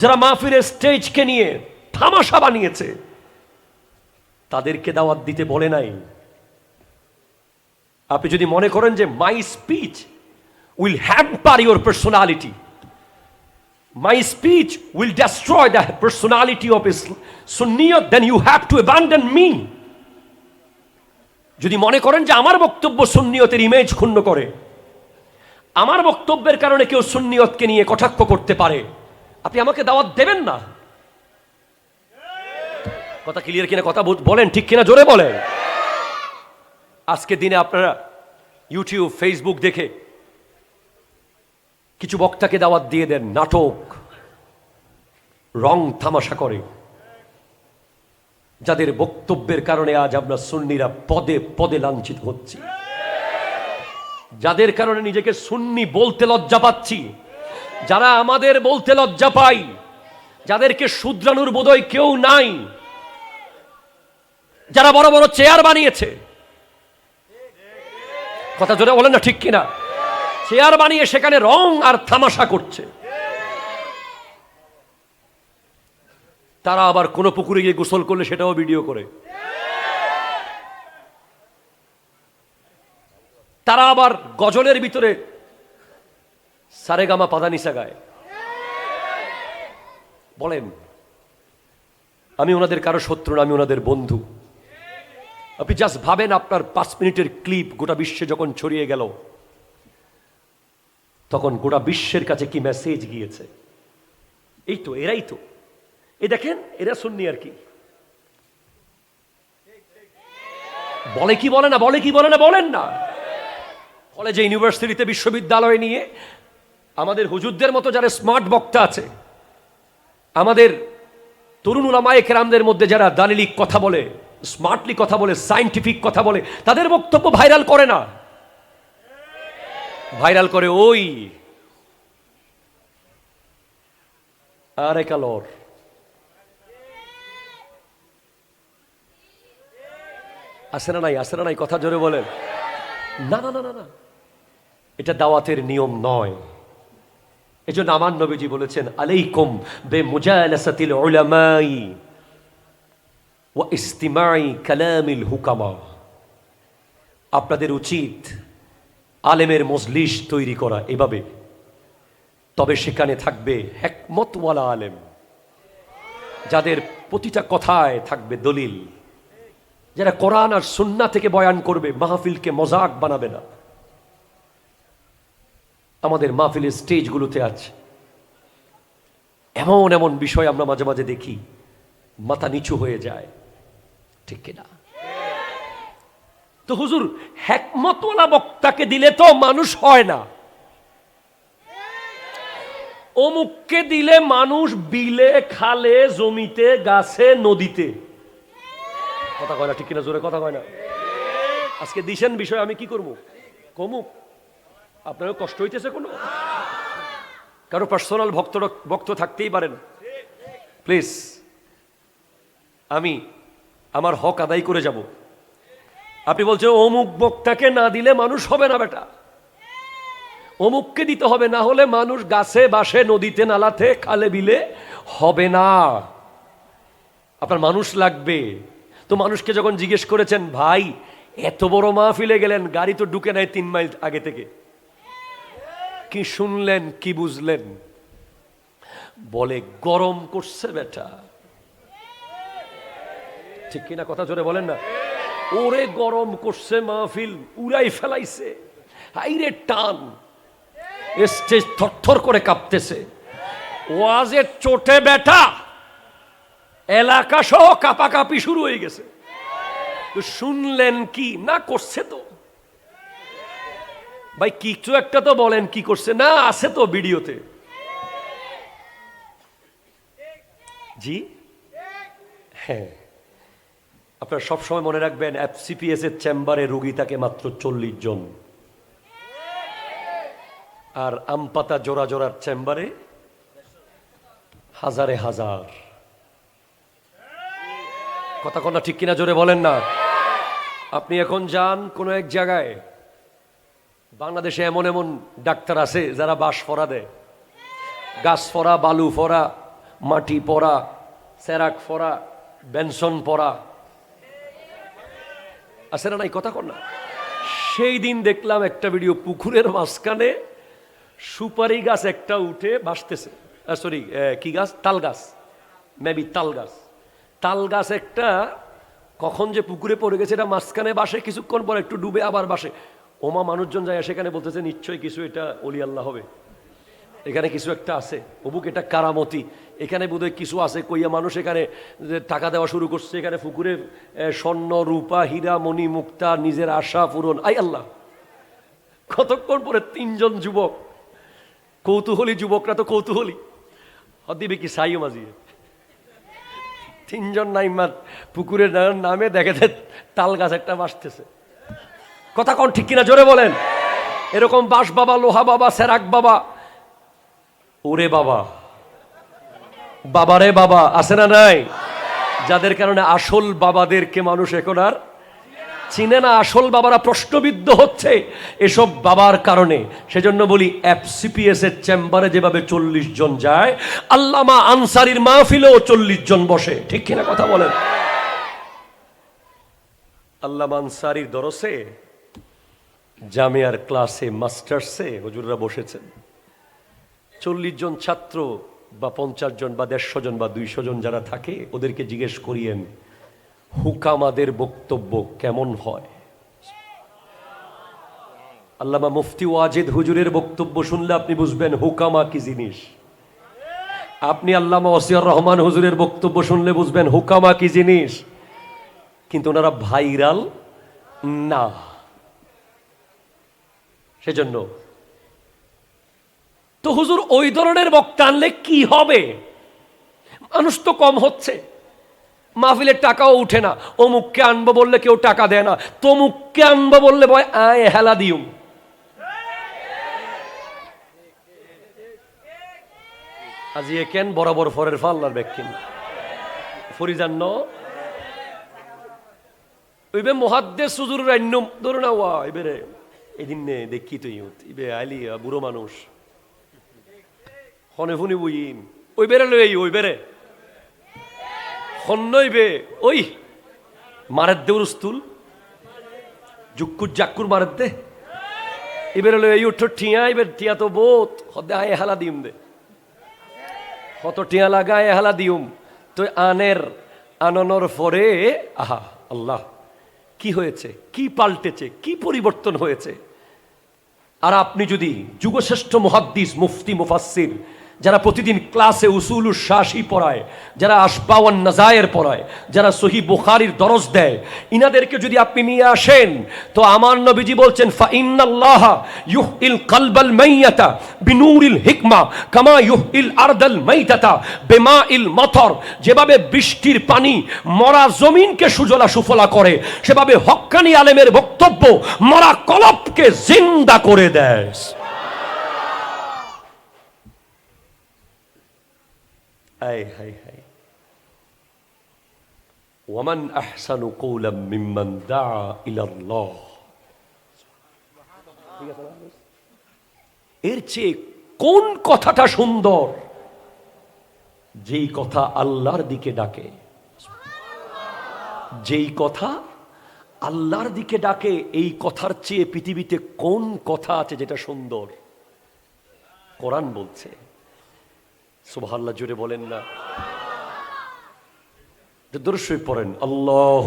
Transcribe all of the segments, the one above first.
যারা মাহফিলের স্টেজকে নিয়ে থামাশা বানিয়েছে, তাদেরকে দাওয়াত দিতে বলে নাই। আপনি যদি মনে করেন যে my speech will hamper your personality my speech will destroy the personality of সুন্নিয়ত then you have to abandon me যদি মনে করেন যে আমার বক্তব্য সুন্নিয়তের ইমেজ ক্ষুণ্ণ করে, আমার বক্তব্যের কারণে কেউ সুন্নিয়তকে নিয়ে কটাক্ষ করতে পারে আপনি আমাকে দাওয়াত দেবেন না। কথা ক্লিয়ার কিনা, কথা বলেন, ঠিক কিনা, জোরে বলেন। আজকে দিনে আপনারা ইউটিউব ফেসবুক দেখে কিছু বক্তাকে দাওয়াত দিয়ে দেন, নাটক, রং থামাশা করে। যাদের বক্তব্যের কারণে আজ আমরা সুন্নিরা পদে পদে লাঞ্ছিত হচ্ছি। যাদের কারণে নিজেকে সুন্নি বলতে লজ্জা পাচ্ছি। যারা আমাদের বলতে লজ্জা পাই যাদেরকে শুদ্রানুর বোধয় কেউ নাই, যারা বড় বড় চেয়ার বানিয়েছে। কথা জোরে বলেন না ঠিক কিনা? চেয়ার বানিয়ে সেখানে রং আর থামাশা করছে। তারা আবার কোনো পুকুরে গিয়ে গোসল করলে সেটাও ভিডিও করে। তারা আবার গজলের ভিতরে সারেগামা পাদানিসা গায় বলেন, আমি ওনাদের কারও শত্রু না, আমি ওনাদের বন্ধু। আপনি জাস্ট ভাবেন আপনার পাঁচ মিনিটের ক্লিপ গোটা বিশ্বে যখন ছড়িয়ে গেল, তখন গোটা বিশ্বের কাছে কি মেসেজ গিয়েছে? এই তো, এরাই তো। এই দেখেন, এরা শুননি আর কি। বলে কি বলে না, বলে কি বলে না, বলেন না। কলেজে, ইউনিভার্সিটিতে বিশ্ববিদ্যালয় নিয়ে আমাদের হুজুরদের মতো যারা স্মার্ট বক্তা আছে, আমাদের তরুণ কেরামদের মধ্যে যারা দালিলিক কথা বলে, স্মার্টলি কথা বলে, সাইন্টিফিক কথা বলে, তাদের বক্তব্য ভাইরাল করে না। ভাইরাল করে ওই আরে আসে না নাই? আসে না নাই? কথা জোরে বলেন। না না না না না। এটা দাওয়াতের নিয়ম নয়। এজন্য আমার নবীজি বলেছেন, আলাইকুম বে মুজালাসাতিল উলামাই ওয়া ইস্তিমাই কালামিল হুকামা। আপনাদের উচিত আলেমের মজলিস তৈরি করা এভাবে। তবে সেখানে থাকবে হেকমতওয়ালা আলেম, যাদের প্রতিটা কথায় থাকবে দলিল। যারা কোরআন আর সুন্না থেকে বয়ান করবে, মাহফিলকে মজাক বানাবে না। আমাদের মাহফিলের স্টেজগুলোতে আছে এমন এমন বিষয় আমরা মাঝে মাঝে দেখি, মাথা নিচু হয়ে যায়। ঠিক কিনা? তো হুজুর হ্যাকমতওয়ালা বক্তাকে দিলে তো মানুষ হয় না। অমুককে দিলে মানুষ বিলে, খালে, জমিতে, গাছে, নদীতে। কথা কয় না, ঠিক কিনা জোরে কথা কয় না? আজকে দিছেন বিষয়, আমি কি করব? কমুক। আপনারও কষ্ট হইতেছে কোনো? কারও পার্সোনাল ভক্ত ভক্ত থাকতেই পারেন। প্লিজ আমি আমার হক আদায় করে যাব। আপনি বলছেন, অমুক বক্তাকে না দিলে মানুষ হবে না বেটা। অমুককে দিতে হবে, না হলে মানুষ গাছে, বাসে, নদীতে, নালাতে, খালে, বিলে হবে না। আপনার মানুষ লাগবে। তো মানুষকে যখন জিজ্ঞেস করেছেন, ভাই, এত বড় মাহফিলে গেলেন, গাড়ি তো ঢুকে নাই তিন মাইল আগে থেকে। কি শুনলেন, কি বুঝলেন? বলে, গরম করছে বেটা। ঠিক কিনা কথা জোরে বলেন না? ওরে গরম করছে মাহফিল, উড়াই ফেলাইছে। হাইরে টান, স্টেজ থরথর করে কাঁপতেছে। ওয়াজের চোটে বেটা, এলাকা সহ কাপাকাপি শুরু হয়ে গেছে। শুনলেন কি? না করছে তো। ভাই, কিছু একটা তো বলেন, কি করছে? না, আছে তো ভিডিওতে। জি? হ্যাঁ। আপনারা সবসময় মনে রাখবেন এফসিপিএস এর চেম্বারে রোগী থাকে মাত্র চল্লিশ জন। আর আমপাতা জোড়া জোড়ার চেম্বারে হাজারে হাজার। কথা কথা ঠিক কিনা, জোরে বলেন না। আপনি এখন যান কোনো এক জায়গায়। বাংলাদেশে এমন এমন ডাক্তার আছে যারা বাস ফরা দেয়। গাছ ফরা, বালু ফরা, মাটি পরা সেরাক ফরা, বেনসন পরা। আছে না নাই? কথা কর না। সেই দিন দেখলাম একটা ভিডিও পুকুরের মাঝখানে সুপারি গাছ একটা উঠে ভাসতেছে সরি কি গাছ? তাল গাছ। মেবি তাল গাছ। তাল গাছ একটা কখন যে পুকুরে পড়ে গেছে, এটা মাঝখানে বাসে কিছুক্ষণ পর একটু ডুবে আবার বাসে ওমা মানুষজন যায় সেখানে বলতেছে নিশ্চয়ই কিছু এটা অলি আল্লাহ হবে। এখানে কিছু একটা আছে। অবুক এটা কারামতি। এখানে বোধহয় কিছু আছে। কইয়া মানুষ এখানে টাকা দেওয়া শুরু করছে। এখানে পুকুরে এ, স্বর্ণ রূপা হীরা মণি মুক্তা নিজের আশা পূরণ। আই আল্লাহ! কতক্ষণ পরে তিনজন যুবক কৌতূহলী যুবকরা তো কৌতূহলী। হদিবে কি সাইও মাজিয়ে তিনজন নাইমার পুকুরের নামে দেখে তাল গাছ একটা বাসতেছে কথা কোন ঠিক কিনা, জোরে বলেন। এরকম বাস বাবা, লোহা বাবা, সেরাক বাবা। ওরে বাবা। বাবারে বাবা, আছে না নাই? যাদের কারণে আসল বাবাদেরকে মানুষ এখন আর চিনে না, আসল বাবারা প্রশ্নবিদ্ধ হচ্ছে এসব বাবার কারণে। সেজন্য বলি এফসিপিএস এর চেম্বারে যেভাবে চল্লিশ জন যায়, আল্লামা আনসারির মাহফিলেও চল্লিশ জন বসে। ঠিক কিনা কথা বলেন? আল্লামা আনসারির দরসে জামিয়ার ক্লাসে মাস্টার্সে হুজুররা বসেছেন। চল্লিশ জন ছাত্র বা পঞ্চাশ জন বা দেড়শো জন বা দুইশো জন যারা থাকে, ওদেরকে জিজ্ঞেস করিয়েন, হুকামাদের বক্তব্য কেমন হয়? আল্লামা মুফতি ওয়াজেদ হুজুরের বক্তব্য শুনলে আপনি বুঝবেন হুকামা কি জিনিস। আপনি আল্লামা ওসিয়ার রহমান হুজুরের বক্তব্য শুনলে বুঝবেন হুকামা কি জিনিস। কিন্তু ওনারা ভাইরাল না। সেজন্য। তো হুজুর, ওই ধরনের বক্তা আনলে কি হবে? মানুষ তো কম হচ্ছে। মাহফিলের টাকাও উঠে না। অমুককে আনব বললে কেউ টাকা দেয় না। তমুককে আনব বললে বয়, আয় হেলা দিউম। আজি এ কেন বরাবর ফরের ফাল্লার ব্যাকিন ফরিজান ন। ওইবে মহাদ্দে সুজুর রান্নম ধরুন এবারে এদিন নে দেখি তুই ইবে আইলি বুড়ো মানুষ হনে ফুনি বুইন ওই বেড়ে লই ওই বেড়ে হন্নইবে ওই মারের দে উস্তুল জুক্কুর জাক্কুর মারের দে এবারে লই এই উঠো টিয়া এবার টিয়া তো বোত হদে আয় হালা দিম দে কত টিয়া লাগায় হালা দিউম তো আনের আননর পরে আহা আল্লাহ কি হয়েছে কি পাল্টেছে কি পরিবর্তন হয়েছে আর আপনি যদি যুগশ্রেষ্ঠ মুহাদ্দিস মুফতি মুফাসসির যারা প্রতিদিন ক্লাসে উসুল শাসি পড়ায়, যারা আসবাওয়ান নাজায়ের পড়ায়, যারা সহি বুখারির দরজ দেয়, ইনাদেরকে যদি আপনি নিয়ে আসেন, তো আমার নবীজি বলছেন ফা ইন্নাল্লাহ ইউহিল কালবাল মাইয়াতা বিনুরিল হিকমা কামা ইউহিল আরদাল মাইতাতা বেমাইল মথর। যেভাবে বৃষ্টির পানি মরা জমিনকে সুজলা সুফলা করে, সেভাবে হক্কানি আলেমের বক্তব্য মরা কলপকে জিন্দা করে দেয়। এর চেয়ে কোন কথাটা সুন্দর? যেই কথা আল্লাহর দিকে ডাকে। যেই কথা আল্লাহর দিকে ডাকে, এই কথার চেয়ে পৃথিবীতে কোন কথা আছে যেটা সুন্দর? কোরআন বলছে সুবহানাল্লাহ জুড়ে বলেন না দর্শই পড়েন আল্লাহ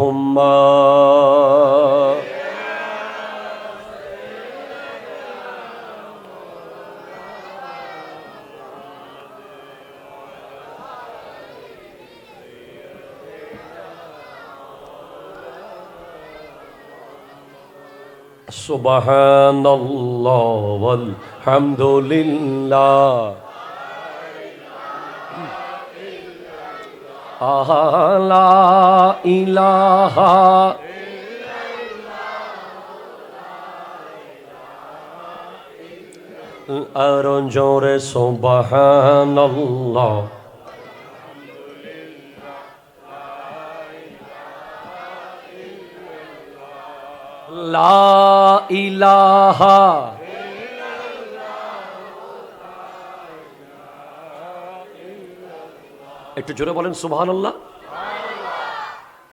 سبحان الله والحمد لله লা ইলাহা। আরও জোরে সুবহানাল্লাহ। লা ইলাহা একটু জোরে বলেন সুবাহ আল্লাহ